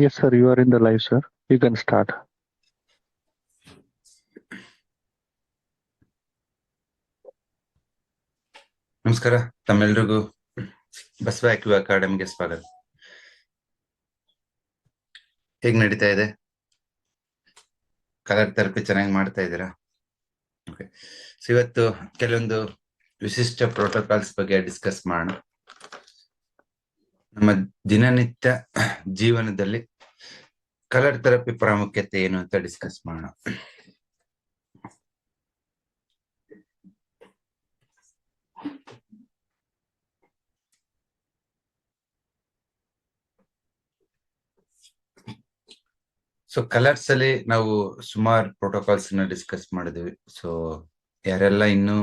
Yes, sir, you are in the live, sir. You can start. ನಮಸ್ಕಾರ. ತಮ್ಮೆಲ್ರಿಗೂ ಬಸವ ಆಕ್ಯೂ ಅಕಾಡೆಮಿಗೆ ಸ್ವಾಗತ. ಹೇಗ್ ನಡೀತಾ ಇದೆ? ಕಲರ್ ಥೆರಪಿ ಚೆನ್ನಾಗಿ ಮಾಡ್ತಾ ಇದ್ದೀರಾ? ಓಕೆ ಸೊ ಇವತ್ತು ಕೆಲವೊಂದು ವಿಶಿಷ್ಟ ಪ್ರೋಟೋಕಾಲ್ಸ್ ಬಗ್ಗೆ ಡಿಸ್ಕಸ್ ಮಾಡೋಣ. ನಮ್ಮ ದಿನನಿತ್ಯ ಜೀವನದಲ್ಲಿ ಕಲರ್ ಥೆರಪಿ ಪ್ರಾಮುಖ್ಯತೆ ಏನು ಅಂತ ಡಿಸ್ಕಸ್ ಮಾಡೋಣ. ಸೊ ಕಲರ್ಸ್ ಅಲ್ಲಿ ನಾವು ಸುಮಾರು ಪ್ರೋಟೋಕಾಲ್ಸ್ನ ಡಿಸ್ಕಸ್ ಮಾಡಿದ್ವಿ. ಸೊ ಯಾರೆಲ್ಲ ಇನ್ನು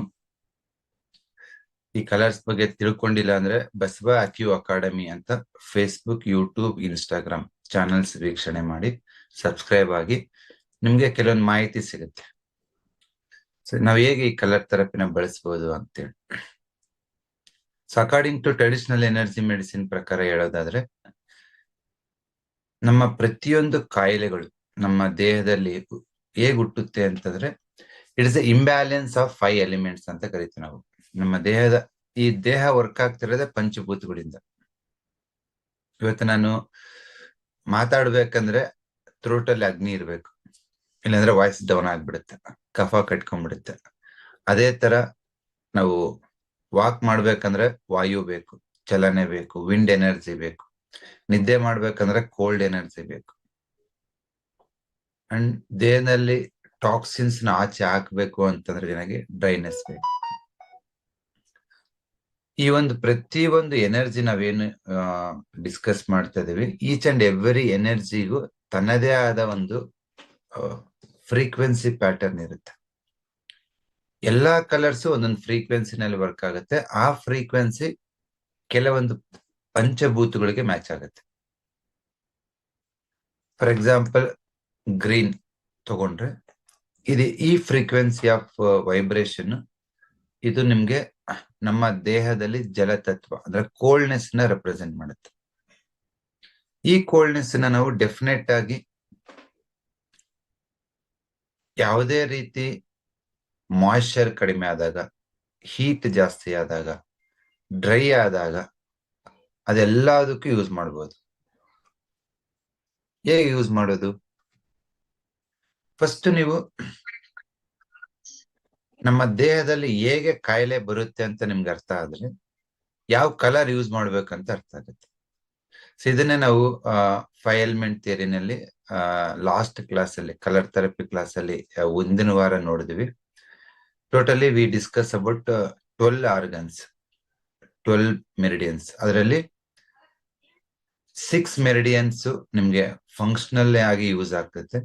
ಈ ಕಲರ್ಸ್ ಬಗ್ಗೆ ತಿಳ್ಕೊಂಡಿಲ್ಲ ಅಂದ್ರೆ ಬಸವ ಅಕ್ಯೂ ಅಕಾಡೆಮಿ ಅಂತ ಫೇಸ್ಬುಕ್ ಯೂಟ್ಯೂಬ್ ಇನ್ಸ್ಟಾಗ್ರಾಮ್ ಚಾನೆಲ್ಸ್ ವೀಕ್ಷಣೆ ಮಾಡಿ ಸಬ್ಸ್ಕ್ರೈಬ್ ಆಗಿ ನಿಮ್ಗೆ ಕೆಲವೊಂದು ಮಾಹಿತಿ ಸಿಗುತ್ತೆ. ಸೊ ನಾವ್ ಹೇಗೆ ಈ ಕಲರ್ ಥೆರಪಿನ ಬಳಸ್ಬೋದು ಅಂತೇಳಿ. So according to traditional energy medicine ಪ್ರಕಾರ ಹೇಳೋದಾದ್ರೆ, ನಮ್ಮ ಪ್ರತಿಯೊಂದು ಕಾಯಿಲೆಗಳು ನಮ್ಮ ದೇಹದಲ್ಲಿ ಹೇಗೆ ಹುಟ್ಟುತ್ತೆ ಅಂತಂದ್ರೆ it is imbalance of five elements ಅಂತ ಕರಿತೀವಿ ನಾವು. ನಮ್ಮ ದೇಹದ, ಈ ದೇಹ ವರ್ಕ್ ಆಗ್ತಿರೋದೇ ಪಂಚಭೂತಗಳಿಂದ. ಇವತ್ತು ನಾನು ಮಾತಾಡ್ಬೇಕಂದ್ರೆ ತ್ರೋಟಲ್ಲಿ ಅಗ್ನಿ ಇರ್ಬೇಕು. ಇಲ್ಲಾಂದ್ರೆ ವಾಯ್ಸ್ ಡೌನ್ ಆಗ್ಬಿಡುತ್ತೆ. ಕಫ ಕಟ್ಕೊಂಡ್ಬಿಡುತ್ತೆ. ಅದೇ ತರ ನಾವು ವಾಕ್ ಮಾಡ್ಬೇಕಂದ್ರೆ ವಾಯು ಬೇಕು, ಚಲನೆ ಬೇಕು ವಿಂಡ್ ಎನರ್ಜಿ ಬೇಕು. ನಿದ್ದೆ ಮಾಡ್ಬೇಕಂದ್ರೆ ಕೋಲ್ಡ್ ಎನರ್ಜಿ ಬೇಕು. ಅಂಡ್ ದೇಹದಲ್ಲಿ ಟಾಕ್ಸಿನ್ಸ್ನ ಆಚೆ ಹಾಕ್ಬೇಕು ಅಂತಂದ್ರೆ ನನಗೆ ಡ್ರೈನೆಸ್ ಬೇಕು. ಈ ಒಂದು ಪ್ರತಿ ಒಂದು ಎನರ್ಜಿ ನಾವೇನು ಡಿಸ್ಕಸ್ ಮಾಡ್ತಾ ಇದೀವಿ ಈಚ್ ಅಂಡ್ ಎವ್ರಿ ಎನರ್ಜಿಗೂ ತನ್ನದೇ ಆದ ಒಂದು ಫ್ರೀಕ್ವೆನ್ಸಿ ಪ್ಯಾಟರ್ನ್ ಇರುತ್ತೆ. ಎಲ್ಲಾ ಕಲರ್ಸ್ ಒಂದೊಂದು ಫ್ರೀಕ್ವೆನ್ಸಿನಲ್ಲಿ ವರ್ಕ್ ಆಗುತ್ತೆ. ಆ ಫ್ರೀಕ್ವೆನ್ಸಿ ಕೆಲವೊಂದು ಪಂಚಭೂತಗಳಿಗೆ ಮ್ಯಾಚ್ ಆಗುತ್ತೆ. ಫಾರ್ ಎಕ್ಸಾಂಪಲ್ ಗ್ರೀನ್ ತಗೊಂಡ್ರೆ, ಇದು ಈ ಫ್ರೀಕ್ವೆನ್ಸಿ ಆಫ್ ವೈಬ್ರೇಷನ್ ಇದು ನಿಮ್ಗೆ ನಮ್ಮ ದೇಹದಲ್ಲಿ ಜಲತತ್ವ, ಅಂದ್ರೆ ಕೋಲ್ಡ್ನೆಸ್ನ ರೆಪ್ರೆಸೆಂಟ್ ಮಾಡುತ್ತೆ. ಈ ಕೋಲ್ಡ್ನೆಸ್ನ ನಾವು ಡೆಫಿನೆಟ್ ಆಗಿ ಯಾವುದೇ ರೀತಿ ಮಾಯಿಶ್ಚರ್ ಕಡಿಮೆ ಆದಾಗ ಹೀಟ್ ಜಾಸ್ತಿ ಆದಾಗ ಡ್ರೈ ಆದಾಗ, ಅದೆಲ್ಲದಕ್ಕೂ ಯೂಸ್ ಮಾಡ್ಬೋದು. ಹೇಗೆ ಯೂಸ್ ಮಾಡೋದು? ಫಸ್ಟ್ ನೀವು ನಮ್ಮ ದೇಹದಲ್ಲಿ ಹೇಗೆ ಕಾಯಿಲೆ ಬರುತ್ತೆ ಅಂತ ನಿಮ್ಗೆ ಅರ್ಥ ಆದ್ರೆ ಯಾವ ಕಲರ್ ಯೂಸ್ ಮಾಡ್ಬೇಕಂತ ಅರ್ಥ ಆಗುತ್ತೆ. ಸೊ ಇದನ್ನೇ ನಾವು ಫೈಲ್ಮೆಂಟ್ ಥಿಯರಿನಲ್ಲಿ ಲಾಸ್ಟ್ ಕ್ಲಾಸ್ ಅಲ್ಲಿ ಕಲರ್ ಥೆರಪಿ ಕ್ಲಾಸ್ ಅಲ್ಲಿ ಒಂದಿನ ವಾರ ನೋಡಿದ್ವಿ. Totally we discuss about twelve organs twelve meridians ಅದರಲ್ಲಿ ಸಿಕ್ಸ್ ಮೆರಿಡಿಯನ್ಸ್ ನಿಮ್ಗೆ ಫಂಕ್ಷನಲ್ ಆಗಿ ಯೂಸ್ ಆಗ್ತೈತೆ.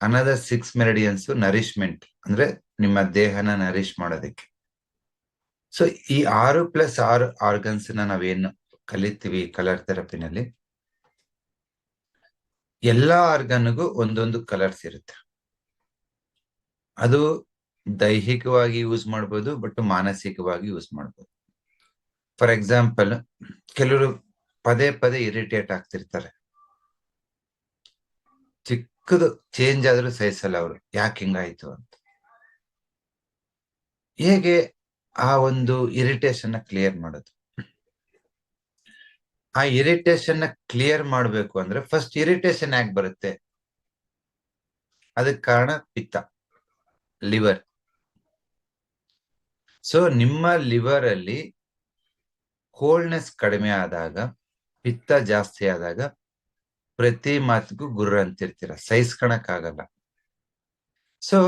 ಅನದರ್ ಸಿಕ್ಸ್ ಮೆರಿಡಿಯನ್ಸ್ ನರಿಶ್ಮೆಂಟ್ ಅಂದ್ರೆ ನಿಮ್ಮ ದೇಹನ ನರಿಶ್ ಮಾಡೋದಕ್ಕೆ. ಸೊ ಈ ಆರು ಪ್ಲಸ್ ಆರು ಆರ್ಗನ್ಸ್ನ ನಾವೇನು ಕಲಿತೀವಿ ಕಲರ್ ಥೆರಪಿನಲ್ಲಿ ಎಲ್ಲಾ ಆರ್ಗನ್ಗೂ ಒಂದೊಂದು ಕಲರ್ಸ್ ಇರುತ್ತೆ. ಅದು ದೈಹಿಕವಾಗಿ ಯೂಸ್ ಮಾಡ್ಬೋದು ಬಟ್ ಮಾನಸಿಕವಾಗಿ ಯೂಸ್ ಮಾಡ್ಬೋದು. ಫಾರ್ ಎಕ್ಸಾಂಪಲ್ ಕೆಲವರು ಪದೇ ಪದೇ ಇರಿಟೇಟ್ ಆಗ್ತಿರ್ತಾರೆ. ಚಿಕ್ಕದು ಚೇಂಜ್ ಆದ್ರೂ ಸಹಿಸಲ್ಲ ಅವರು. ಯಾಕೆ ಹಿಂಗಾಯ್ತು ಅಂತ. ಹೇಗೆ ಆ ಒಂದು ಇರಿಟೇಷನ್ ಕ್ಲಿಯರ್ ಮಾಡೋದು? ಆ ಇರಿಟೇಷನ್ ಕ್ಲಿಯರ್ ಮಾಡಬೇಕು ಅಂದ್ರೆ ಫಸ್ಟ್ ಇರಿಟೇಷನ್ ಯಾಕೆ ಬರುತ್ತೆ? ಅದಕ್ಕೆ ಕಾರಣ ಪಿತ್ತ ಲಿವರ್ ಸೊ ನಿಮ್ಮ ಲಿವರ್ ಅಲ್ಲಿ ಕೋಲ್ಡ್ನೆಸ್ ಕಡಿಮೆ ಆದಾಗ, ಪಿತ್ತ ಜಾಸ್ತಿ ಆದಾಗ ಪ್ರತಿ ಮಾತಿಗೂ ಗುರ್ರ ಅಂತಿರ್ತೀರ ಸಹಿಸ್ಕೊಳಕ್ ಆಗಲ್ಲ ಸೊ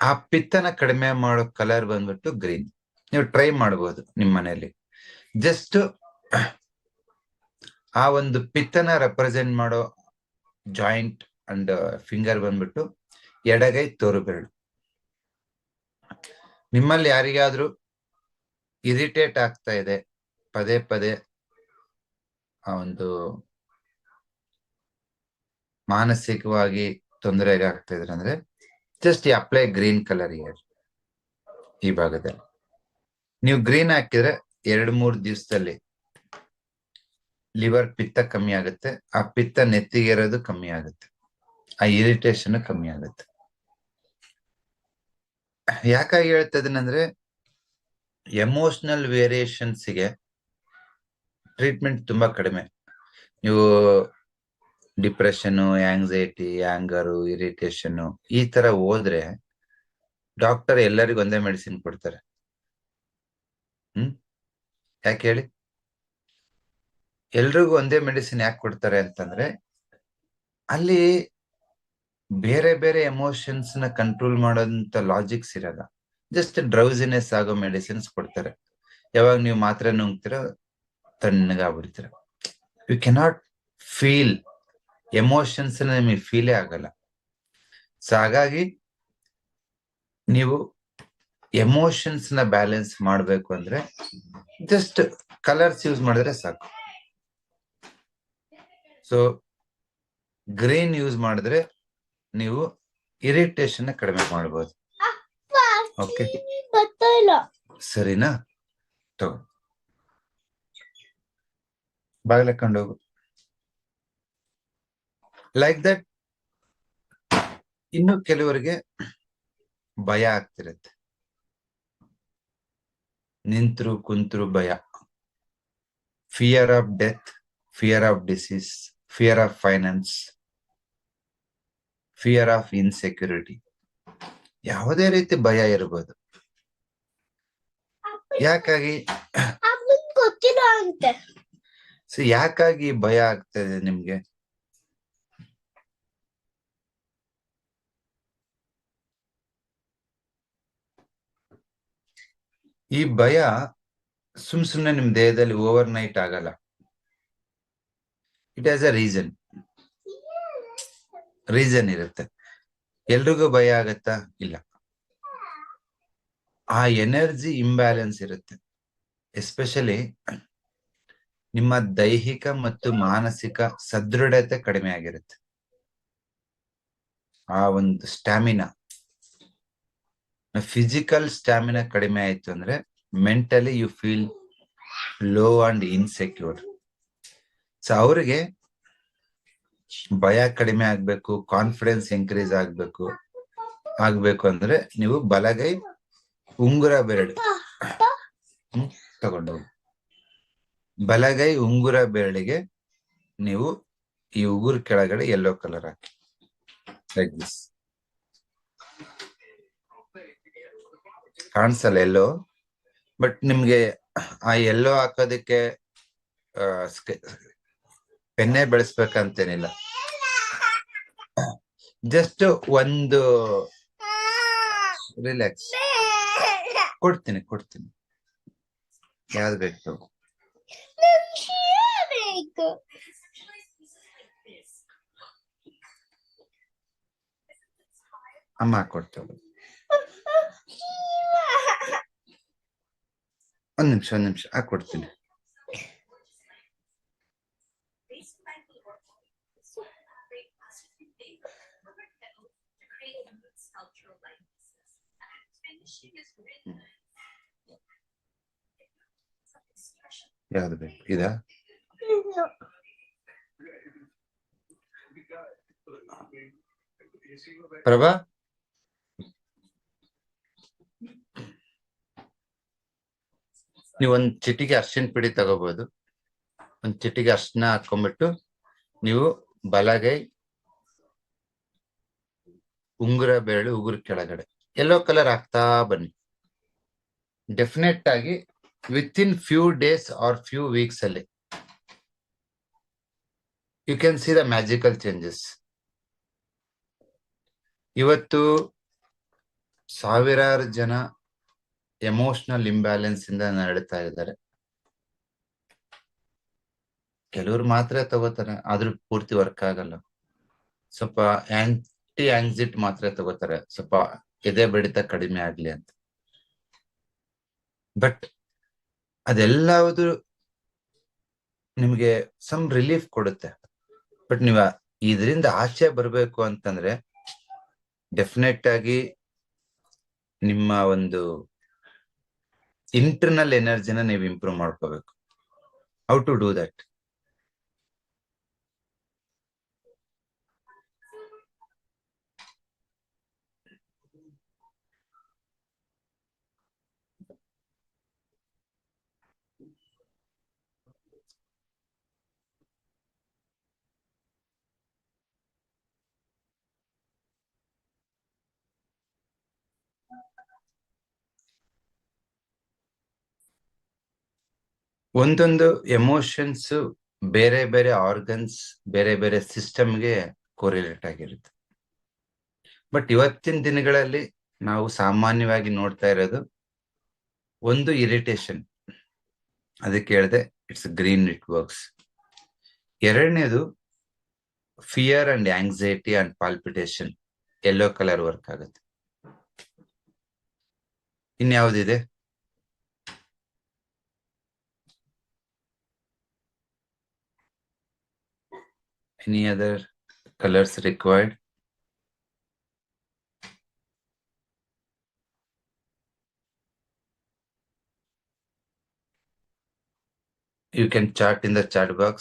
ಆ ಪಿತ್ತನ ಕಡಿಮೆ ಮಾಡೋ ಕಲರ್ ಬಂದ್ಬಿಟ್ಟು ಗ್ರೀನ್ ನೀವು ಟ್ರೈ ಮಾಡ್ಬೋದು ನಿಮ್ಮ ಮನೆಯಲ್ಲಿ. ಜಸ್ಟ್ ಆ ಒಂದು ಪಿತ್ತನ ರೆಪ್ರೆಸೆಂಟ್ ಮಾಡೋ ಜಾಯಿಂಟ್ ಅಂಡ್ ಫಿಂಗರ್ ಬಂದ್ಬಿಟ್ಟು ಎಡಗೈ ತೋರು ಬೆರಳು ನಿಮ್ಮಲ್ಲಿ ಯಾರಿಗಾದ್ರೂ ಇರಿಟೇಟ್ ಆಗ್ತಾ ಇದೆ, ಪದೇ ಪದೇ ಆ ಒಂದು ಮಾನಸಿಕವಾಗಿ ತೊಂದರೆಗೆ ಆಗ್ತಾ ಇದ್ರೆ ಅಂದ್ರೆ just apply green colour ear ಈ ಭಾಗದಲ್ಲಿ. ನೀವು ಗ್ರೀನ್ ಹಾಕಿದ್ರೆ ಎರಡ್ ಮೂರ್ ದಿವಸದಲ್ಲಿ ಲಿವರ್ ಪಿತ್ತ ಕಮ್ಮಿ ಆಗುತ್ತೆ, ಆ ಪಿತ್ತ ನೆತ್ತಿಗೆ ಇರೋದು ಕಮ್ಮಿ ಆಗುತ್ತೆ, ಆ ಇರಿಟೇಷನ್ ಕಮ್ಮಿ ಆಗುತ್ತೆ. ಯಾಕಾಗಿ ಹೇಳ್ತಾ ಇದೀನಂದ್ರೆ ಎಮೋಷನಲ್ ವೇರಿಯೇಷನ್ಸ್ಗೆ ಟ್ರೀಟ್ಮೆಂಟ್ ತುಂಬಾ ಕಡಿಮೆ. ನೀವು ಡಿಪ್ರೆಷನ್ ಆಂಗ್ಸೈಟಿ ಆಂಗರು ಇರಿಟೇಷನ್ ಈ ತರ ಹೋದ್ರೆ ಡಾಕ್ಟರ್ ಎಲ್ಲರಿಗೂ ಒಂದೇ ಮೆಡಿಸಿನ್ ಕೊಡ್ತಾರೆ. ಹ್ಮ್? ಯಾಕೆ ಹೇಳಿ? ಎಲ್ರಿಗೂ ಒಂದೇ ಮೆಡಿಸಿನ್ ಯಾಕೆ ಕೊಡ್ತಾರೆ ಅಂತಂದ್ರೆ ಅಲ್ಲಿ ಬೇರೆ ಬೇರೆ ಎಮೋಷನ್ಸ್ನ ಕಂಟ್ರೋಲ್ ಮಾಡೋಂತ ಲಾಜಿಕ್ಸ್ ಇರಲ್ಲ. ಜಸ್ಟ್ ಡ್ರೌಸಿನೆಸ್ ಆಗೋ ಮೆಡಿಸಿನ್ಸ್ ಕೊಡ್ತಾರೆ. ಯಾವಾಗ ನೀವು ಮಾತ್ರೆ ನುಂಗ್ತೀರ ತಣ್ಣಗಾಗ್ಬಿಡ್ತೀರ ಯು ಕೆನಾಟ್ ಫೀಲ್ ಎಮೋಷನ್ಸ್ ನಿಮಗೆ ಫೀಲೇ ಆಗಲ್ಲ. ಸೊ ಹಾಗಾಗಿ ನೀವು ಎಮೋಷನ್ಸ್ನ ಬ್ಯಾಲೆನ್ಸ್ ಮಾಡಬೇಕು ಅಂದ್ರೆ ಜಸ್ಟ್ ಕಲರ್ಸ್ ಯೂಸ್ ಮಾಡಿದ್ರೆ ಸಾಕು. ಸೊ ಗ್ರೀನ್ ಯೂಸ್ ಮಾಡಿದ್ರೆ ನೀವು ಇರಿಟೇಷನ್ ಕಡಿಮೆ ಮಾಡಬಹುದು ಓಕೆ ಸರಿನಾ? ತಗೋ. ಬಾಗ್ಲಕ್ಕೊಂಡು ಹೋಗು. ಲೈಕ್ ದಟ್ ಇನ್ನು ಕೆಲವರಿಗೆ ಭಯ ಆಗ್ತಿರತ್ತೆ. ನಿಂತ್ರು ಕುಂತ್ರು ಭಯ. Fear of death fear of disease fear of finance fear of insecurity ಯಾವುದೇ ರೀತಿ ಭಯ ಇರಬಹುದು ಯಾಕಾಗಿ? ಯಾಕಾಗಿ ಭಯ ಆಗ್ತದೆ ನಿಮ್ಗೆ? ಈ ಭಯ ಸುಮ್ ಸುಮ್ನೆ ನಿಮ್ ದೇಹದಲ್ಲಿ ಓವರ್ ನೈಟ್ ಆಗಲ್ಲ. It has a reason reason ಇರುತ್ತೆ. ಎಲ್ರಿಗೂ ಭಯ ಆಗತ್ತಾ? ಇಲ್ಲ. ಆ ಎನರ್ಜಿ ಇಂಬ್ಯಾಲೆನ್ಸ್ ಇರುತ್ತೆ. ಎಸ್ಪೆಷಲಿ ನಿಮ್ಮ ದೈಹಿಕ ಮತ್ತು ಮಾನಸಿಕ ಸದೃಢತೆ ಕಡಿಮೆ ಆಗಿರುತ್ತೆ. ಆ ಒಂದು ಸ್ಟ್ಯಾಮಿನಾ ಫಿಸಿಕಲ್ ಸ್ಟ್ಯಾಮಿನಾ ಕಡಿಮೆ ಆಯ್ತು ಅಂದ್ರೆ mentally you feel low and insecure so ಅವ್ರಿಗೆ ಭಯ ಕಡಿಮೆ ಆಗ್ಬೇಕು ಕಾನ್ಫಿಡೆನ್ಸ್ ಇನ್ಕ್ರೀಸ್ ಆಗ್ಬೇಕು ಆಗ್ಬೇಕು ಅಂದ್ರೆ ನೀವು ಬಲಗೈ ಉಂಗುರ ಬೆರಳು. ತಗೊಂಡು ಬಲಗೈ ಉಂಗುರ ಬೆರಳಿಗೆ ನೀವು ಈ ಉಗುರು ಕೆಳಗಡೆ ಯೆಲ್ಲೋ ಕಲರ್ ಹಾಕಿ. ಲೈಕ್ ದಿಸ್ ಕಾಣಿಸಲ್ಲ ಎಲ್ಲೋ ಬಟ್ ನಿಮ್ಗೆ ಆ ಎಲ್ಲೋ ಹಾಕೋದಕ್ಕೆ ಪೆನ್ನೆ ಬೆಳೆಸ್ಬೇಕಂತೇನಿಲ್ಲ. ಜಸ್ಟ್ ಒಂದು ರಿಲ್ಯಾಕ್ಸ್ ಕೊಡ್ತೀನಿ ಕೊಡ್ತೀನಿ. ಯಾವ್ದು ಬೇಕು? ಅಮ್ಮ ಕೊಡ್ತೇವೆ. ಒಂದ್ ನಿಮಿಷ ಒಂದ್ ನಿಮಿಷ ಹಾಕೊಡ್ತೀನಿ ಯಾವ್ದು ಬೇಕು ಇದಾ ಪ್ರಭಾ ನೀವು ಒಂದ್ ಚಿಟಿಗೆ ಅರ್ಶಿನ ಪುಡಿ ತಗೋಬಹುದು ಒಂದ್ ಚಿಟಿಗೆ ಅರ್ಶಿನ ಹಾಕೊಂಡ್ಬಿಟ್ಟು ನೀವು ಬಲಗೈ, ಉಂಗುರ, ಬೆರಳು, ಉಗುರು ಕೆಳಗಡೆ ಎಲ್ಲೋ ಕಲರ್ ಹಾಕ್ತಾ ಬನ್ನಿ. ಡೆಫಿನೆಟ್ ಆಗಿ within few days or few weeks ಅಲ್ಲಿ you can see the magical changes ಇವತ್ತು ಸಾವಿರಾರು ಜನ ಎಮೋಷನಲ್ ಇಂಬ್ಯಾಲೆನ್ಸ್ ಇಂದ ನಡೀತಾ ಇದ್ದಾರೆ. ಕೆಲವ್ರು ಮಾತ್ರ ತಗೋತಾರೆ, ಆದ್ರೂ ಪೂರ್ತಿ ವರ್ಕ್ ಆಗಲ್ಲ. ಸ್ವಲ್ಪ ಆಂಟಿ ಆಂಗ್ಸಿಟ್ ಮಾತ್ರ ತಗೋತಾರೆ, ಸ್ವಲ್ಪ ಎದೆ ಬಡಿತ ಕಡಿಮೆ ಆಗ್ಲಿ ಅಂತ. ಬಟ್ ಅದೆಲ್ಲಾವುದು ನಿಮ್ಗೆ ಸಮ್ ರಿಲೀಫ್ ಕೊಡುತ್ತೆ. ಬಟ್ ನೀವ ಇದರಿಂದ ಆಚೆ ಬರಬೇಕು ಅಂತಂದ್ರೆ ಡೆಫಿನೆಟ್ ಆಗಿ ನಿಮ್ಮ ಒಂದು ಇಂಟರ್ನಲ್ ಎನರ್ಜಿನ ನೀವು ಇಂಪ್ರೂವ್ ಮಾಡ್ಕೋಬೇಕು. ಹೌ ಟು ಡೂ ದಟ್ ಒಂದೊಂದು ಎಮೋಷನ್ಸ್ ಬೇರೆ ಬೇರೆ ಆರ್ಗನ್ಸ್ ಬೇರೆ ಬೇರೆ ಸಿಸ್ಟಮ್ಗೆ ಕೋರಿಲೇಟ್ ಆಗಿರುತ್ತೆ. ಬಟ್ ಇವತ್ತಿನ ದಿನಗಳಲ್ಲಿ ನಾವು ಸಾಮಾನ್ಯವಾಗಿ ನೋಡ್ತಾ ಇರೋದು ಒಂದು ಇರಿಟೇಷನ್ ಅದಕ್ಕೆ ಹೇಳಿದೆ ಇಟ್ಸ್ ಗ್ರೀನ್ ಇಟ್ ವರ್ಕ್ಸ್ ಎರಡನೇದು fear and anxiety and palpitation yellow colour work ಆಗುತ್ತೆ. ಇನ್ಯಾವುದಿದೆ? any other colours required you can chat in the chat box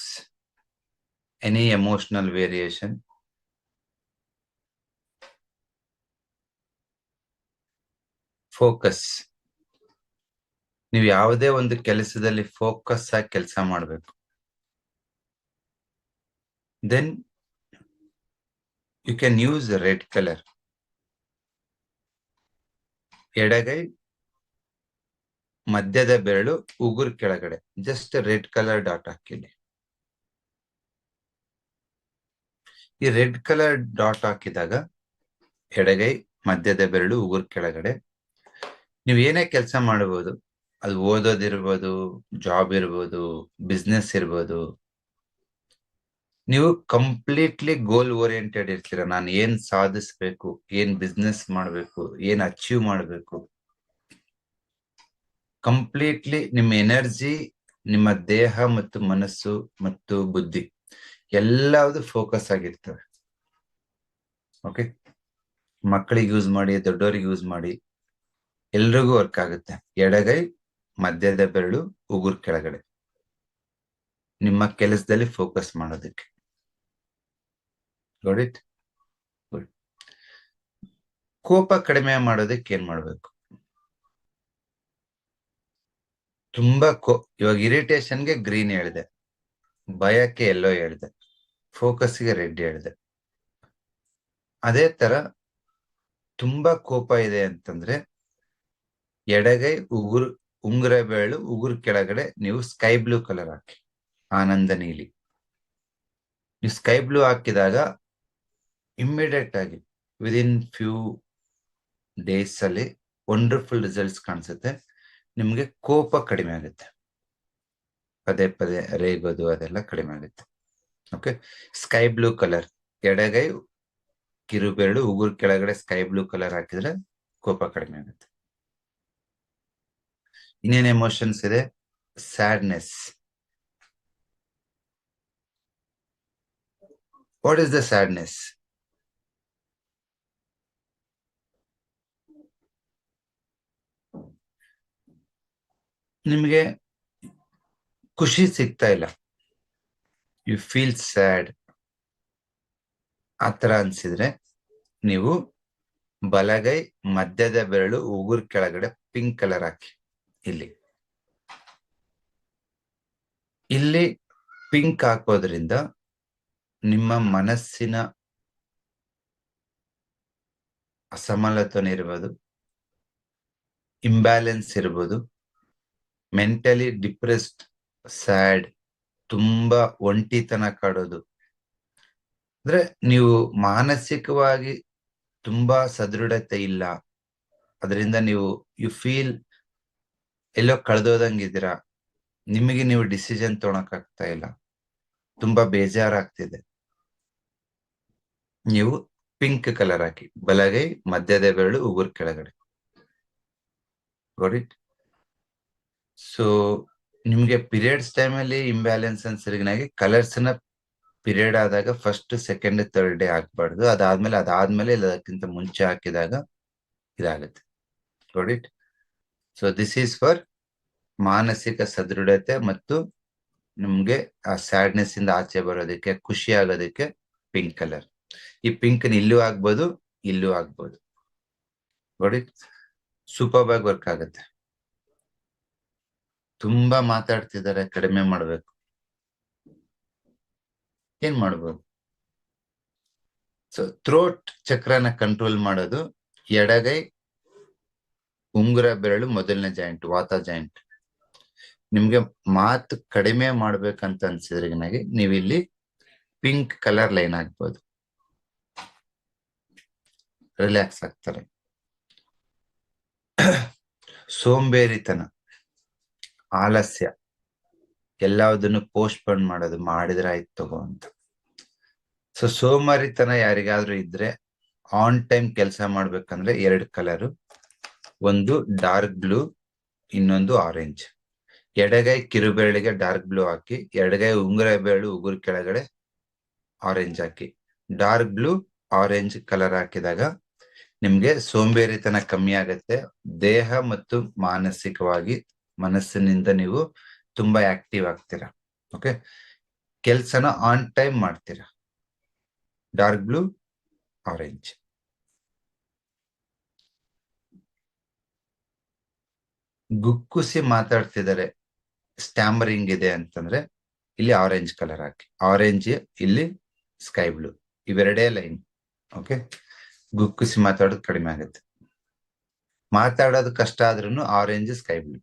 any emotional variation focus ನೀವು ಯಾವುದೇ ಒಂದು ಕೆಲಸದಲ್ಲಿ ಫೋಕಸ್ ಆಗಿ ಕೆಲಸ ಮಾಡಬೇಕು then you can use red colour ಎಡಗೈ, ಮಧ್ಯದ ಬೆರಳು, ಉಗುರು ಕೆಳಗಡೆ. ಜಸ್ಟ್ ರೆಡ್ ಕಲರ್ ಡಾಟ್ ಹಾಕಿಲಿ ಈ ರೆಡ್ ಕಲರ್ ಡಾಟ್ ಹಾಕಿದಾಗ ಎಡಗೈ, ಮಧ್ಯದ ಬೆರಳು, ಉಗುರು ಕೆಳಗಡೆ. ನೀವು ಏನೇ ಕೆಲಸ ಮಾಡಬಹುದು ಅದು ಓದೋದಿರ್ಬೋದು ಜಾಬ್ ಇರ್ಬೋದು ಬಿಸ್ನೆಸ್ ಇರ್ಬೋದು ನೀವು ಕಂಪ್ಲೀಟ್ಲಿ ಗೋಲ್ ಓರಿಯೆಂಟೆಡ್ ಇರ್ತೀರ. ನಾನು ಏನ್ ಸಾಧಿಸ್ಬೇಕು, ಏನ್ ಬಿಸ್ನೆಸ್ ಮಾಡ್ಬೇಕು, ಏನ್ ಅಚೀವ್ ಮಾಡ್ಬೇಕು. ಕಂಪ್ಲೀಟ್ಲಿ ನಿಮ್ಮ ಎನರ್ಜಿ ನಿಮ್ಮ ದೇಹ ಮತ್ತು ಮನಸ್ಸು ಮತ್ತು ಬುದ್ಧಿ ಎಲ್ಲದು ಫೋಕಸ್ ಆಗಿರ್ತವೆ. ಓಕೆ ಮಕ್ಕಳಿಗೆ ಯೂಸ್ ಮಾಡಿ, ದೊಡ್ಡವರಿಗೆ ಯೂಸ್ ಮಾಡಿ ಎಲ್ರಿಗೂ ವರ್ಕ್ ಆಗುತ್ತೆ. ಎಡಗೈ, ಮಧ್ಯದ ಬೆರಳು, ಉಗುರು ಕೆಳಗಡೆ. ನಿಮ್ಮ ಕೆಲಸದಲ್ಲಿ ಫೋಕಸ್ ಮಾಡೋದಕ್ಕೆ. ಕೋಪ ಕಡಿಮೆ ಮಾಡೋದಕ್ಕೆ ಏನ್ ಮಾಡ್ಬೇಕು? ತುಂಬಾ ಕೋ, ಇವಾಗ ಇರಿಟೇಷನ್ಗೆ ಗ್ರೀನ್ ಹೇಳಿದೆ. ಭಯಕ್ಕೆ ಎಲ್ಲೋ ಹೇಳಿದೆ. ಫೋಕಸ್ಗೆ ರೆಡ್ ಹೇಳಿದೆ. ಅದೇ ತರ ತುಂಬಾ ಕೋಪ ಇದೆ ಅಂತಂದ್ರೆ ಎಡಗೈ ಉಗುರು, ಉಂಗುರ ಬೇಳು ಉಗುರು ಕೆಳಗಡೆ ನೀವು ಸ್ಕೈ ಬ್ಲೂ ಕಲರ್ ಹಾಕಿ. ಆನಂದ ನೀಲಿ. ನೀವು ಸ್ಕೈ ಬ್ಲೂ ಹಾಕಿದಾಗ ಇಮ್ಮಿಡಿಯೇಟ್ ಆಗಿ ವಿದಿನ್ ಫ್ಯೂ ಡೇಸ್ ಅಲ್ಲಿ ವಂಡರ್ಫುಲ್ ರಿಸಲ್ಟ್ಸ್ ಕಾಣಿಸುತ್ತೆ. ನಿಮ್ಗೆ ಕೋಪ ಕಡಿಮೆ ಆಗುತ್ತೆ. ಪದೇ ಪದೇ ರೇಗೋದು ಅದೆಲ್ಲ ಕಡಿಮೆ ಆಗುತ್ತೆ. ಓಕೆ ಸ್ಕೈ ಬ್ಲೂ ಕಲರ್ ಎಡಗೈ ಕಿರುಬೆರಳು ಉಗುರು ಕೆಳಗಡೆ ಸ್ಕೈ ಬ್ಲೂ ಕಲರ್ ಹಾಕಿದ್ರೆ ಕೋಪ ಕಡಿಮೆ ಆಗುತ್ತೆ. ಇನ್ನೇನ್ ಎಮೋಷನ್ಸ್ ಇದೆ? Sadness what is the sadness ನಿಮಗೆ ಖುಷಿ ಸಿಗ್ತಾ ಇಲ್ಲ? ಯು ಫೀಲ್ ಸ್ಯಾಡ್ ಆತರ ಅನ್ಸಿದ್ರೆ ನೀವು ಬಲಗೈ ಮಧ್ಯದ ಬೆರಳು ಉಗುರು ಕೆಳಗಡೆ ಪಿಂಕ್ ಕಲರ್ ಹಾಕಿ. ಇಲ್ಲಿ. ಇಲ್ಲಿ ಪಿಂಕ್ ಹಾಕೋದ್ರಿಂದ ನಿಮ್ಮ ಮನಸ್ಸಿನ ಅಸಮಲತನ ಇರ್ಬೋದು ಇಂಬ್ಯಾಲೆನ್ಸ್ ಇರ್ಬೋದು ಮೆಂಟಲಿ ಡಿಪ್ರೆಸ್ಡ್ ಸ್ಯಾಡ್ ತುಂಬಾ ಒಂಟಿತನ ಕಾಡೋದು. ಅಂದ್ರೆ ನೀವು ಮಾನಸಿಕವಾಗಿ ತುಂಬಾ ಸದೃಢತೆ ಇಲ್ಲ. ಅದರಿಂದ ನೀವು ಯು ಫೀಲ್ ಎಲ್ಲೋ ಕಳೆದೋದಂಗಿದ್ದೀರಾ. ನಿಮಗೆ ನೀವು ಡಿಸಿಷನ್ ಆಗ್ತಾ ಇಲ್ಲ. ತುಂಬಾ ಬೇಜಾರಾಗ್ತಿದೆ. ನೀವು ಪಿಂಕ್ ಕಲರ್ ಹಾಕಿ, ಬಲಗೈ ಮಧ್ಯದ ಬೆರಳು ಉಗುರು ಕೆಳಗಡೆ. Got ಸೊ ನಿಮ್ಗೆ ಪೀರಿಯಡ್ಸ್ ಟೈಮಲ್ಲಿ ಇಂಬ್ಯಾಲೆನ್ಸ್ ಅನ್ಸರಿಗಿನಾಗಿ ಕಲರ್ಸ್ನ ಪೀರಿಯಡ್ ಆದಾಗ ಫಸ್ಟ್ ಸೆಕೆಂಡ್ ಥರ್ಡ್ ಡೇ ಹಾಕ್ಬಾರ್ದು ಅದಾದ್ಮೇಲೆ ಅದಾದ್ಮೇಲೆ ಅದಕ್ಕಿಂತ ಮುಂಚೆ ಹಾಕಿದಾಗ ಇದಾಗುತ್ತೆ. ನೋಡಿಟ್ it? So this is for ಮಾನಸಿಕ ಸದೃಢತೆ ಮತ್ತು ನಿಮ್ಗೆ ಆ ಸ್ಯಾಡ್ನೆಸ್ ಇಂದ ಆಚೆ ಬರೋದಕ್ಕೆ, ಖುಷಿ ಆಗೋದಕ್ಕೆ ಪಿಂಕ್ ಕಲರ್ ಈ ಪಿಂಕ್ ಇಲ್ಲೂ ಆಗ್ಬೋದು ಇಲ್ಲೂ ಆಗ್ಬೋದು. ನೋಡಿ ಸೂಪರ್ ಬಾಗ್ ವರ್ಕ್ ಆಗುತ್ತೆ. ತುಂಬಾ ಮಾತಾಡ್ತಿದ್ದಾರೆ, ಕಡಿಮೆ ಮಾಡ್ಬೇಕು. ಏನ್ ಮಾಡ್ಬೋದು? ಸೊ ಥ್ರೋಟ್ ಚಕ್ರನ ಕಂಟ್ರೋಲ್ ಮಾಡೋದು, ಎಡಗೈ, ಉಂಗುರ ಬೆರಳು, ಮೊದಲನೇ ಜಾಯಿಂಟ್ ವಾತ ಜಾಯಿಂಟ್ ನಿಮ್ಗೆ ಮಾತು ಕಡಿಮೆ ಮಾಡ್ಬೇಕಂತ ಅನ್ಸಿದ್ರೆ ನೀವಿಲ್ಲಿ ಪಿಂಕ್ ಕಲರ್ ಲೈನ್ ಆಗ್ಬೋದು ರಿಲ್ಯಾಕ್ಸ್ ಆಗ್ತಾರೆ. ಸೋಂಬೇರಿತನ. ಆಲಸ್ಯ. ಎಲ್ಲದನ್ನು ಪೋಸ್ಟ್ಪೋನ್ ಮಾಡೋದು, ಮಾಡಿದ್ರೆ ಆಯ್ತು ತಗೋ ಅಂತ. ಸೊ ಸೋಮಾರಿತನ ಯಾರಿಗಾದ್ರೂ ಇದ್ರೆ ಆನ್ ಟೈಮ್ ಕೆಲಸ ಮಾಡ್ಬೇಕಂದ್ರೆ ಎರಡು ಕಲರು ಒಂದು ಡಾರ್ಕ್ ಬ್ಲೂ ಇನ್ನೊಂದು ಆರೆಂಜ್ ಎಡಗೈ ಕಿರುಬೆರಳಿಗೆ ಡಾರ್ಕ್ ಬ್ಲೂ ಹಾಕಿ, ಎಡಗೈ ಉಂಗುರ ಬೆರಳು ಉಗುರು ಕೆಳಗಡೆ ಆರೆಂಜ್ ಹಾಕಿ. ಡಾರ್ಕ್ ಬ್ಲೂ ಆರೆಂಜ್ ಕಲರ್ ಹಾಕಿದಾಗ ನಿಮ್ಗೆ ಸೋಂಬೇರಿತನ ಕಮ್ಮಿ ಆಗತ್ತೆ. ದೇಹ ಮತ್ತು ಮಾನಸಿಕವಾಗಿ ಮನಸ್ಸಿನಿಂದ ನೀವು ತುಂಬಾ ಆಕ್ಟಿವ್ ಆಗ್ತೀರಾ. ಓಕೆ ಕೆಲ್ಸನ ಆನ್ ಟೈಮ್ ಮಾಡ್ತೀರಾ. ಡಾರ್ಕ್ ಬ್ಲೂ ಆರೆಂಜ್ ಗುಕ್ಕುಸಿ ಮಾತಾಡ್ತಿದ್ದಾರೆ. ಸ್ಟ್ಯಾಮರಿಂಗ್ ಇದೆ ಅಂತಂದ್ರೆ ಇಲ್ಲಿ ಆರೆಂಜ್ ಕಲರ್ ಹಾಕಿ. ಆರೆಂಜ್ ಇಲ್ಲಿ ಸ್ಕೈ ಬ್ಲೂ ಇವೆರಡೇ ಲೈನ್ ಓಕೆ ಗುಕ್ಕುಸಿ ಮಾತಾಡೋದು ಕಡಿಮೆ ಆಗುತ್ತೆ. ಮಾತಾಡೋದು ಕಷ್ಟ ಆದ್ರೂ orange sky blue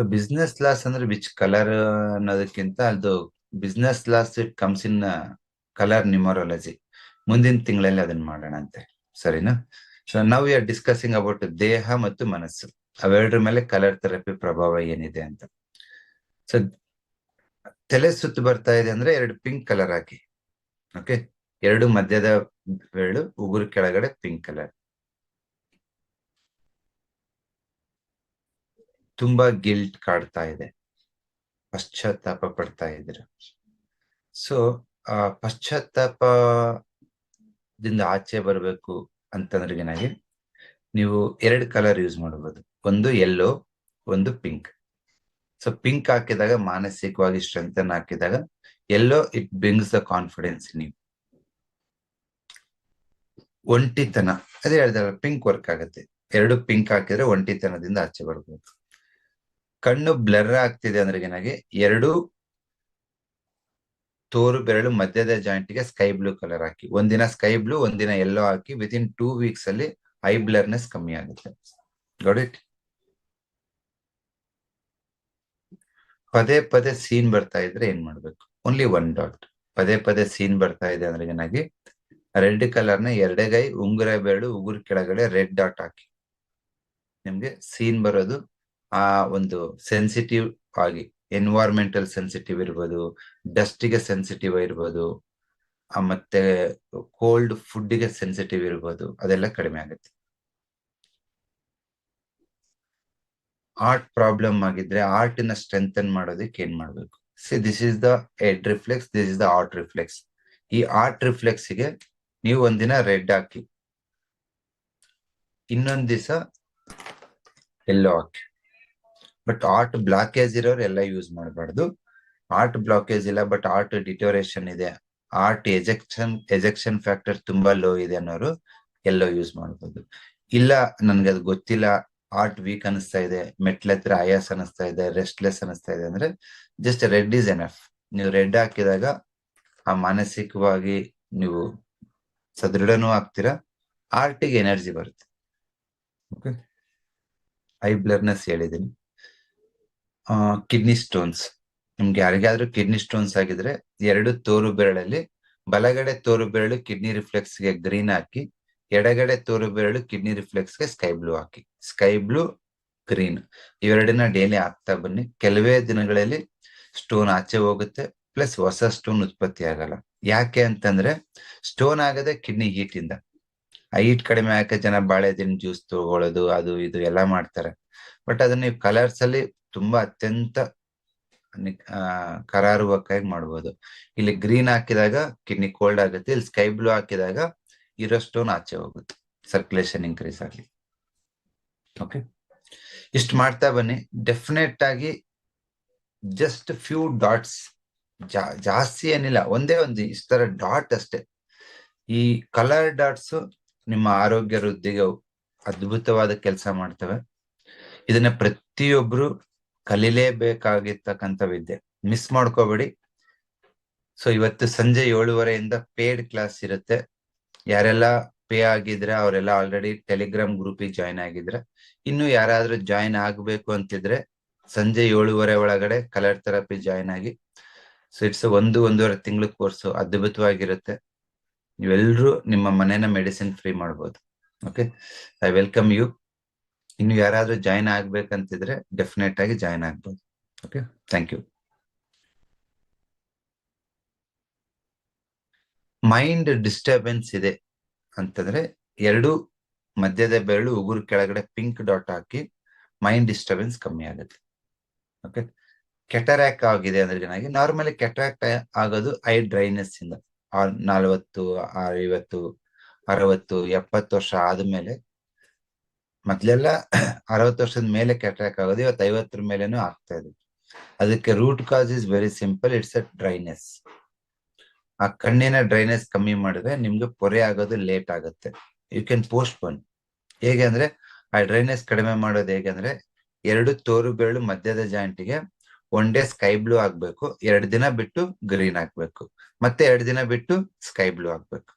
so business loss ಅಂದ್ರೆ ವಿಚ್ ಕಲರ್ ಅನ್ನೋದಕ್ಕಿಂತ ಅದು business loss it comes in colour numerology ಮುಂದಿನ ತಿಂಗಳಲ್ಲಿ ಅದನ್ನ ಮಾಡೋಣ ಅಂತೆ. ಸರಿನಾ? ಸೊ ನಾವು ಆರ್ ಡಿಸ್ಕಸಿಂಗ್ ಅಬೌಟ್ ದೇಹ ಮತ್ತು ಮನಸ್ಸು. ಅವೆರಡರ ಮೇಲೆ ಕಲರ್ ಥೆರಪಿ ಪ್ರಭಾವ ಏನಿದೆ ಅಂತ. ಸೊ ತಲೆ ಸುತ್ತು ಬರ್ತಾ ಇದೆ ಅಂದ್ರೆ ಎರಡು ಪಿಂಕ್ ಕಲರ್ ಹಾಕಿ. ಓಕೆ ಎರಡು ಮಧ್ಯದ ಬೆಳು ಉಗುರು ಕೆಳಗಡೆ ಪಿಂಕ್ ಕಲರ್ ತುಂಬಾ ಗಿಲ್ಟ್ ಕಾಡ್ತಾ ಇದೆ. ಪಶ್ಚಾತ್ತಾಪ ಪಡ್ತಾ ಇದ್ರ. ಸೊ ಆ ಪಶ್ಚಾತ್ತಾಪದಿಂದ ಆಚೆ ಬರಬೇಕು ಅಂತಂದ್ರೆ ಏನಾಗಿ ನೀವು ಎರಡು ಕಲರ್ ಯೂಸ್ ಮಾಡಬಹುದು ಒಂದು ಯೆಲ್ಲೋ ಒಂದು ಪಿಂಕ್ ಸೊ ಪಿಂಕ್ ಹಾಕಿದಾಗ ಮಾನಸಿಕವಾಗಿ ಸ್ಟ್ರೆಂಥನ್ ಹಾಕಿದಾಗ yellow it brings the confidence ನೀವು ಒಂಟಿತನ, ಅದೇ ಹೇಳಿದಾಗ ಪಿಂಕ್ ವರ್ಕ್ ಆಗುತ್ತೆ. ಎರಡು ಪಿಂಕ್ ಹಾಕಿದ್ರೆ ಒಂಟಿತನದಿಂದ ಆಚೆ ಬರ್ಬೋದು. ಕಣ್ಣು ಬ್ಲರ್ ಆಗ್ತಿದೆ ಅಂದ್ರೆ ಏನಾಗಿ? ಎರಡು ತೋರು ಬೆರಳು ಮಧ್ಯದ ಜಾಯಿಂಟ್ಗೆ ಸ್ಕೈ ಬ್ಲೂ ಕಲರ್ ಹಾಕಿ. ಒಂದಿನ ಸ್ಕೈ ಬ್ಲೂ ಒಂದಿನ ಎಲ್ಲೋ ಹಾಕಿ. ವಿತ್ ಇನ್ ಟೂ ವೀಕ್ಸ್ ಅಲ್ಲಿ ಐ ಬ್ಲರ್ನೆಸ್ ಕಮ್ಮಿ ಆಗುತ್ತೆ. ಇಟ್ ಪದೇ ಪದೇ ಸೀನ್ ಬರ್ತಾ ಇದ್ರೆ ಏನ್ ಮಾಡ್ಬೇಕು? ಓನ್ಲಿ ಒನ್ ಡಾಟ್ ಪದೇ ಪದೇ ಸೀನ್ ಬರ್ತಾ ಇದೆ ಅಂದ್ರೆ ಏನಾಗಿ? ರೆಡ್ ಕಲರ್ ಎರಡೇ ಗೈ ಉಂಗುರ ಬೆರಳು ಉಗುರು ಕೆಳಗಡೆ ರೆಡ್ ಡಾಟ್ ಹಾಕಿ. ನಿಮ್ಗೆ ಸೀನ್ ಬರೋದು ಆ ಒಂದು ಸೆನ್ಸಿಟಿವ್ ಆಗಿ ಎನ್ವೈರ್ಮೆಂಟಲ್ ಸೆನ್ಸಿಟಿವ್ ಇರ್ಬೋದು ಡಸ್ಟಿಗೆ ಸೆನ್ಸಿಟಿವ್ ಇರ್ಬೋದು ಮತ್ತೆ ಕೋಲ್ಡ್ ಫುಡ್ಗೆ ಸೆನ್ಸಿಟಿವ್ ಇರ್ಬೋದು, ಅದೆಲ್ಲ ಕಡಿಮೆ ಆಗುತ್ತೆ. ಆರ್ಟ್ ಪ್ರಾಬ್ಲಮ್ ಆಗಿದ್ರೆ ಆರ್ಟ್ನ ಸ್ಟ್ರೆಂಥನ್ ಮಾಡೋದಕ್ಕೆ ಏನ್ ಮಾಡ್ಬೇಕು? See this is the head reflex this is the heart reflex ಈ ಆರ್ಟ್ ರಿಫ್ಲೆಕ್ಸ್ಗೆ ನೀವು ಒಂದಿನ ರೆಡ್ ಹಾಕಿ, ಇನ್ನೊಂದ್ ದಿವಸ ಎಲ್ಲೋ ಹಾಕಿ. ಬಟ್ ಆರ್ಟ್ ಬ್ಲಾಕೇಜ್ ಇರೋರು ಎಲ್ಲ ಯೂಸ್ ಮಾಡಬಾರ್ದು. ಆರ್ಟ್ ಬ್ಲಾಕೇಜ್ ಇಲ್ಲ ಬಟ್ ಆರ್ಟ್ ಡಿಟೋರೇಷನ್ ಇದೆ. ಆರ್ಟ್ ಎಜೆಕ್ಷನ್ ಎಜೆಕ್ಷನ್ ಫ್ಯಾಕ್ಟರ್ ತುಂಬಾ ಲೋ ಇದೆ ಅನ್ನೋರು ಎಲ್ಲೋ ಯೂಸ್ ಮಾಡ್ಬೋದು. ಇಲ್ಲ, ನನ್ಗೆ ಅದು ಗೊತ್ತಿಲ್ಲ. ಆರ್ಟ್ ವೀಕ್ ಅನಿಸ್ತಾ ಇದೆ. ಮೆಟ್ಲ ಹತ್ರ ಆಯಾಸ್ ಅನಿಸ್ತಾ ಇದೆ. ರೆಸ್ಟ್ಲೆಸ್ ಅನಿಸ್ತಾ ಇದೆ ಅಂದ್ರೆ ಜಸ್ಟ್ ರೆಡ್ ಇಸ್ ಎಫ್ ನೀವು ರೆಡ್ ಹಾಕಿದಾಗ ಆ ಮಾನಸಿಕವಾಗಿ ನೀವು ಸದೃಢನೂ ಆಗ್ತೀರಾ. ಆರ್ಟಿಗೆ ಎನರ್ಜಿ ಬರುತ್ತೆ. ಐ ಬ್ಲರ್ನೆಸ್ ಹೇಳಿದ್ದೀನಿ. ಕಿಡ್ನಿ ಸ್ಟೋನ್ಸ್ ನಿಮ್ಗೆ ಯಾರಿಗಾದ್ರೂ ಕಿಡ್ನಿ ಸ್ಟೋನ್ಸ್ ಆಗಿದ್ರೆ ಎರಡು ತೋರು ಬೆರಳಲ್ಲಿ, ಬಲಗಡೆ ತೋರು ಬೆರಳು ಕಿಡ್ನಿ ರಿಫ್ಲೆಕ್ಸ್ಗೆ ಗ್ರೀನ್ ಹಾಕಿ, ಎಡಗಡೆ ತೋರು ಬೆರಳು ಕಿಡ್ನಿ ರಿಫ್ಲೆಕ್ಸ್ಗೆ ಸ್ಕೈ ಬ್ಲೂ ಹಾಕಿ. ಸ್ಕೈ ಬ್ಲೂ ಗ್ರೀನ್ ಇವೆರಡನ್ನ ಡೈಲಿ ಹಾಕ್ತಾ ಬನ್ನಿ. ಕೆಲವೇ ದಿನಗಳಲ್ಲಿ ಸ್ಟೋನ್ ಆಚೆ ಹೋಗುತ್ತೆ ಪ್ಲಸ್ ಹೊಸ ಸ್ಟೋನ್ ಉತ್ಪತ್ತಿ ಆಗಲ್ಲ. ಯಾಕೆ ಅಂತಂದ್ರೆ ಸ್ಟೋನ್ ಆಗದೆ ಕಿಡ್ನಿ ಹೀಟ್ ಇಂದ. ಹೀಟ್ ಕಡಿಮೆ ಹಾಕಿ ಜನ ಬಾಳೆದಿನ ಜ್ಯೂಸ್ ತಗೊಳ್ಳೋದು, ಅದು ಇದು ಎಲ್ಲ ಮಾಡ್ತಾರೆ. ಬಟ್ ಅದನ್ನ ನೀವು ಕಲರ್ಸ್ ಅಲ್ಲಿ ತುಂಬಾ ಅತ್ಯಂತ ಕರಾರುವಕ್ಕಾಗಿ ಮಾಡ್ಬೋದು. ಇಲ್ಲಿ ಗ್ರೀನ್ ಹಾಕಿದಾಗ ಕಿಡ್ನಿ ಕೋಲ್ಡ್ ಆಗುತ್ತೆ, ಇಲ್ಲಿ ಸ್ಕೈ ಬ್ಲೂ ಹಾಕಿದಾಗ ಇರೋ ಸ್ಟೋನ್ ಆಚೆ ಹೋಗುತ್ತೆ ಸರ್ಕ್ಯುಲೇಷನ್ ಇನ್ಕ್ರೀಸ್ ಆಗಲಿ. ಓಕೆ ಇಷ್ಟು ಮಾಡ್ತಾ ಬನ್ನಿ. ಡೆಫಿನೆಟ್ ಆಗಿ ಜಸ್ಟ್ ಫ್ಯೂ ಡಾಟ್ಸ್ ಜಾಸ್ತಿ ಏನಿಲ್ಲ, ಒಂದೇ ಒಂದು ಇಷ್ಟರ ಡಾಟ್ ಅಷ್ಟೇ. ಈ ಕಲರ್ ಡಾಟ್ಸ್ ನಿಮ್ಮ ಆರೋಗ್ಯ ವೃದ್ಧಿಗೆ ಅದ್ಭುತವಾದ ಕೆಲಸ ಮಾಡ್ತವೆ. ಇದನ್ನ ಪ್ರತಿಯೊಬ್ರು ಕಲೀಲೇಬೇಕಾಗಿರ್ತಕ್ಕಂಥ ವಿದ್ಯೆ. ಮಿಸ್ ಮಾಡ್ಕೋಬೇಡಿ. ಸೊ ಇವತ್ತು ಸಂಜೆ ಏಳುವರೆಯಿಂದ ಪೇಡ್ ಕ್ಲಾಸ್ ಇರುತ್ತೆ. ಯಾರೆಲ್ಲ ಪೇ ಆಗಿದ್ರೆ ಅವರೆಲ್ಲ ಆಲ್ರೆಡಿ ಟೆಲಿಗ್ರಾಮ್ ಗ್ರೂಪಿಗೆ ಜಾಯ್ನ್ ಆಗಿದ್ರೆ, ಇನ್ನು ಯಾರಾದ್ರೂ ಜಾಯ್ನ್ ಆಗ್ಬೇಕು ಅಂತಿದ್ರೆ ಸಂಜೆ ಏಳುವರೆ ಒಳಗಡೆ ಕಲರ್ ಥೆರಪಿ ಜಾಯ್ನ್ ಆಗಿ ಸೊ ಇಟ್ಸ್ ಒಂದು, ಒಂದೂವರೆ ತಿಂಗಳ ಕೋರ್ಸು ಅದ್ಭುತವಾಗಿರುತ್ತೆ. ನೀವೆಲ್ಲರೂ ನಿಮ್ಮ ಮನೇನ ಮೆಡಿಸಿನ್ ಫ್ರೀ ಮಾಡ್ಬೋದು. ಓಕೆ ಐ ವೆಲ್ಕಮ್ ಯು ಇನ್ನು ಯಾರಾದ್ರೂ ಜಾಯಿನ್ ಆಗ್ಬೇಕಂತಿದ್ರೆ ಡೆಫಿನೆಟ್ ಆಗಿ ಜಾಯಿನ್ ಆಗ್ಬೋದು. Okay thank you mind disturbance ಇದೆ ಅಂತಂದ್ರೆ ಎರಡು ಮಧ್ಯದ ಬೆರಳು ಉಗುರು ಕೆಳಗಡೆ ಪಿಂಕ್ ಡಾಟ್ ಹಾಕಿ ಮೈಂಡ್ ಡಿಸ್ಟರ್ಬೆನ್ಸ್ ಕಮ್ಮಿ ಆಗುತ್ತೆ. ಓಕೆ ಕೆಟರಾಕ್ ಆಗಿದೆ ಅಂದ್ರೆ ನಾರ್ಮಲಿ ಕೆಟರಾಕ್ಟ್ ಆಗೋದು ಐ ಡ್ರೈನೆಸ್ ಇಂದ. ಆ- ನಲವತ್ತು ಐವತ್ತು, ಅರವತ್ತು, ಎಪ್ಪತ್ತು ವರ್ಷ ಆದ್ಮೇಲೆ ಮೊದ್ಲೆಲ್ಲ ಅರವತ್ತು ವರ್ಷದ ಮೇಲೆ ಕೆಟ್ರಾಕ್ ಆಗೋದು ಇವತ್ತು ಐವತ್ತರ ಮೇಲೆನೂ ಆಗ್ತಾ ಇದೆ. ಅದಕ್ಕೆ root cause is very simple it's a dryness ಆ ಕಣ್ಣಿನ ಡ್ರೈನೆಸ್ ಕಮ್ಮಿ ಮಾಡಿದ್ರೆ ನಿಮ್ಗೆ ಪೊರೆ ಆಗೋದು ಲೇಟ್ ಆಗುತ್ತೆ. ಯು ಕ್ಯಾನ್ ಪೋಸ್ಟ್ ಪೋನ್ ಹೇಗೆ ಅಂದ್ರೆ, ಆ ಡ್ರೈನೆಸ್ ಕಡಿಮೆ ಮಾಡೋದು ಹೇಗೆ ಅಂದ್ರೆ, ಎರಡು ತೋರು ಬೆರಳು ಮಧ್ಯದ ಜಾಯಿಂಟಿಗೆ ಒನ್ ಡೇ ಸ್ಕೈ ಬ್ಲೂ ಆಗ್ಬೇಕು, ಎರಡು ದಿನ ಬಿಟ್ಟು ಗ್ರೀನ್ ಆಗ್ಬೇಕು, ಮತ್ತೆ ಎರಡು ದಿನ ಬಿಟ್ಟು ಸ್ಕೈ ಬ್ಲೂ ಆಗ್ಬೇಕು.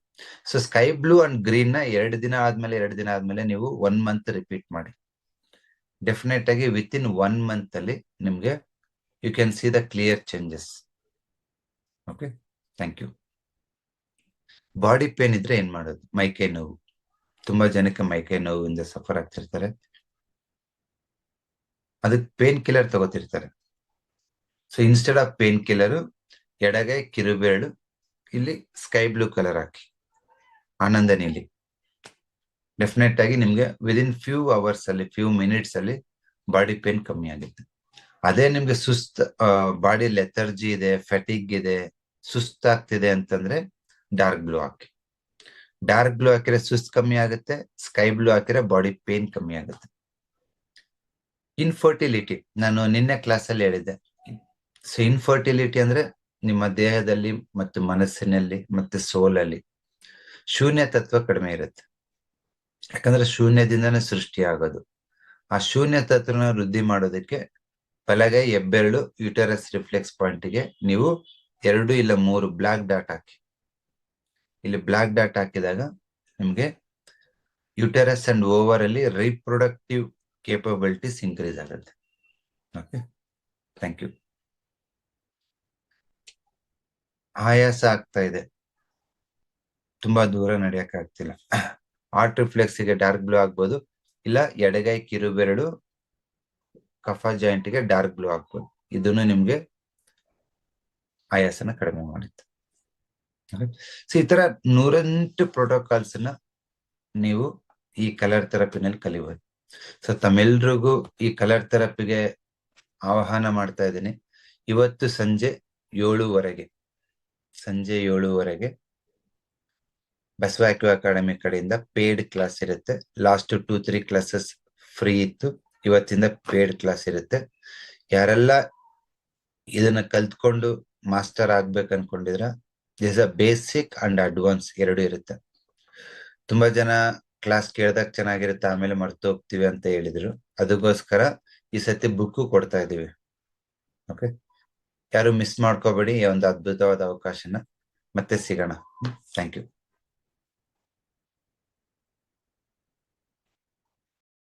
ಸೊ ಸ್ಕೈ ಬ್ಲೂ ಅಂಡ್ ಗ್ರೀನ್ನ ಎರಡು ದಿನ ಆದ್ಮೇಲೆ, ಎರಡು ದಿನ ಆದ್ಮೇಲೆ ನೀವು ಒನ್ ಮಂತ್ ರಿಪೀಟ್ ಮಾಡಿ. ಡೆಫಿನೆಟ್ ಆಗಿ ವಿತ್ ಇನ್ ಒನ್ ಮಂತ್ ಅಲ್ಲಿ ನಿಮ್ಗೆ you can see the clear changes okay thank you body pain ಇದ್ರೆ ಏನ್ ಮಾಡೋದು? ಮೈಕೈ ನೋವು. ತುಂಬಾ ಜನಕ್ಕೆ ಮೈಕೈ ನೋವಿಂದ ಸಫರ್ ಆಗ್ತಿರ್ತಾರೆ. ಅದಕ್ಕೆ pain killer ತಗೋತಿರ್ತಾರೆ. So instead of pain killer ಎಡಗೈ ಕಿರುಬೆರಳು ಇಲ್ಲಿ ಸ್ಕೈ ಬ್ಲೂ ಕಲರ್ ಹಾಕಿ. ಆನಂದ ನೀಲಿ ಡೆಫಿನೆಟ್ ಆಗಿ ನಿಮ್ಗೆ ವಿದಿನ್ ಫ್ಯೂ ಅವರ್ಸ್ ಅಲ್ಲಿ ಫ್ಯೂ ಮಿನಿಟ್ಸ್ ಅಲ್ಲಿ ಬಾಡಿ ಪೇನ್ ಕಮ್ಮಿ ಆಗುತ್ತೆ. ಅದೇ ನಿಮ್ಗೆ ಸುಸ್ತ್ ಬಾಡಿ ಲೆಥರ್ಜಿ ಇದೆ ಫೆಟಿಗ್ ಇದೆ, ಸುಸ್ತಾಗ್ತಿದೆ ಅಂತಂದ್ರೆ ಡಾರ್ಕ್ ಬ್ಲೂ ಹಾಕಿ. ಡಾರ್ಕ್ ಬ್ಲೂ ಹಾಕಿದ್ರೆ ಸುಸ್ತ್ ಕಮ್ಮಿ ಆಗುತ್ತೆ ಸ್ಕೈ ಬ್ಲೂ ಹಾಕಿದ್ರೆ ಬಾಡಿ ಪೇನ್ ಕಮ್ಮಿ ಆಗುತ್ತೆ. ಇನ್ಫರ್ಟಿಲಿಟಿ ನಾನು ನಿನ್ನೆ ಕ್ಲಾಸ್ ಅಲ್ಲಿ ಹೇಳಿದ್ದೆ. ಸೊ ಇನ್ಫರ್ಟಿಲಿಟಿ ಅಂದ್ರೆ ನಿಮ್ಮ ದೇಹದಲ್ಲಿ ಮತ್ತು ಮನಸ್ಸಿನಲ್ಲಿ ಮತ್ತೆ ಸೋಲಲ್ಲಿ ಶೂನ್ಯ ತತ್ವ ಕಡಿಮೆ ಇರುತ್ತೆ. ಯಾಕಂದ್ರೆ ಶೂನ್ಯದಿಂದನೇ ಸೃಷ್ಟಿ ಆಗೋದು. ಆ ಶೂನ್ಯ ತತ್ವನ ವೃದ್ಧಿ ಮಾಡೋದಕ್ಕೆ ಬಲಗೈ ಹೆಬ್ಬೆರಳು ಯುಟರಸ್ ರಿಫ್ಲೆಕ್ಸ್ ಪಾಯಿಂಟ್ಗೆ ನೀವು ಎರಡು ಇಲ್ಲ ಮೂರು ಬ್ಲಾಕ್ ಡಾಟ್ ಹಾಕಿ. ಇಲ್ಲಿ ಬ್ಲಾಕ್ ಡಾಟ್ ಹಾಕಿದಾಗ ನಿಮ್ಗೆ ಯುಟರಸ್ ಅಂಡ್ ಓವರ್ ಅಲ್ಲಿ ರೀಪ್ರೊಡಕ್ಟಿವ್ ಕೇಪಬಿಲಿಟೀಸ್ ಇನ್ಕ್ರೀಸ್ ಆಗುತ್ತೆ. ಓಕೆ ಥ್ಯಾಂಕ್ ಯು ಆಯಾಸ ಆಗ್ತಾ ಇದೆ. ತುಂಬಾ ದೂರ ನಡೆಯಕ್ಕಾಗ್ತಿಲ್ಲ ಆರ್ಟ್ಗೆ ಡಾರ್ಕ್ ಬ್ಲೂ ಆಗ್ಬೋದು, ಇಲ್ಲ ಎಡಗೈ ಕಿರುಬೆರಳು, ಕಫ ಜಾಯಿಂಟ್ಗೆ ಡಾರ್ಕ್ ಬ್ಲೂ ಆಗ್ಬೋದು. ಇದನ್ನು ನಿಮ್ಗೆ ಆಯಾಸನ ಕಡಿಮೆ ಮಾಡುತ್ತೆ. ಸೊ ಈ ತರ ನೂರೆಂಟು ಪ್ರೋಟೋಕಾಲ್ಸ್ನ ನೀವು ಈ ಕಲರ್ ಥೆರಪಿನಲ್ಲಿ ಕಲಿಬಹುದು ಸೊ ತಮ್ಮೆಲ್ರಿಗೂ ಈ ಕಲರ್ ಥೆರಪಿಗೆ ಆಹ್ವಾನ ಮಾಡ್ತಾ ಇದ್ದೀನಿ. ಇವತ್ತು ಸಂಜೆ ಏಳುವರೆಗೆ. ಸಂಜೆ ಏಳುವರೆಗೆ ಬಸವಾಕ್ಯ ಅಕಾಡೆಮಿ ಕಡೆಯಿಂದ ಪೇಯ್ಡ್ ಕ್ಲಾಸ್ ಇರುತ್ತೆ. Last two three classes free ಇತ್ತು. ಇವತ್ತಿಂದ ಪೇಯ್ಡ್ ಕ್ಲಾಸ್ ಇರುತ್ತೆ. ಯಾರೆಲ್ಲ ಇದನ್ನ ಕಲ್ತ್ಕೊಂಡು ಮಾಸ್ಟರ್ ಆಗ್ಬೇಕು ಅನ್ಕೊಂಡಿದ್ರ is a basic and advance ಎರಡು ಇರುತ್ತೆ. ತುಂಬಾ ಜನ ಕ್ಲಾಸ್ ಕೇಳ್ದಾಗ ಚೆನ್ನಾಗಿರುತ್ತೆ, ಆಮೇಲೆ ಮರ್ತು ಹೋಗ್ತೀವಿ ಅಂತ ಹೇಳಿದ್ರು. ಅದಕ್ಕೋಸ್ಕರ ಈ ಸತಿ ಬುಕ್ ಕೊಡ್ತಾ ಇದೀವಿ. ಓಕೆ ಯಾರು ಮಿಸ್ ಮಾಡ್ಕೋಬೇಡಿ ಒಂದು ಅದ್ಭುತವಾದ ಅವಕಾಶನ ಮತ್ತೆ ಸಿಗೋಣ. Thank you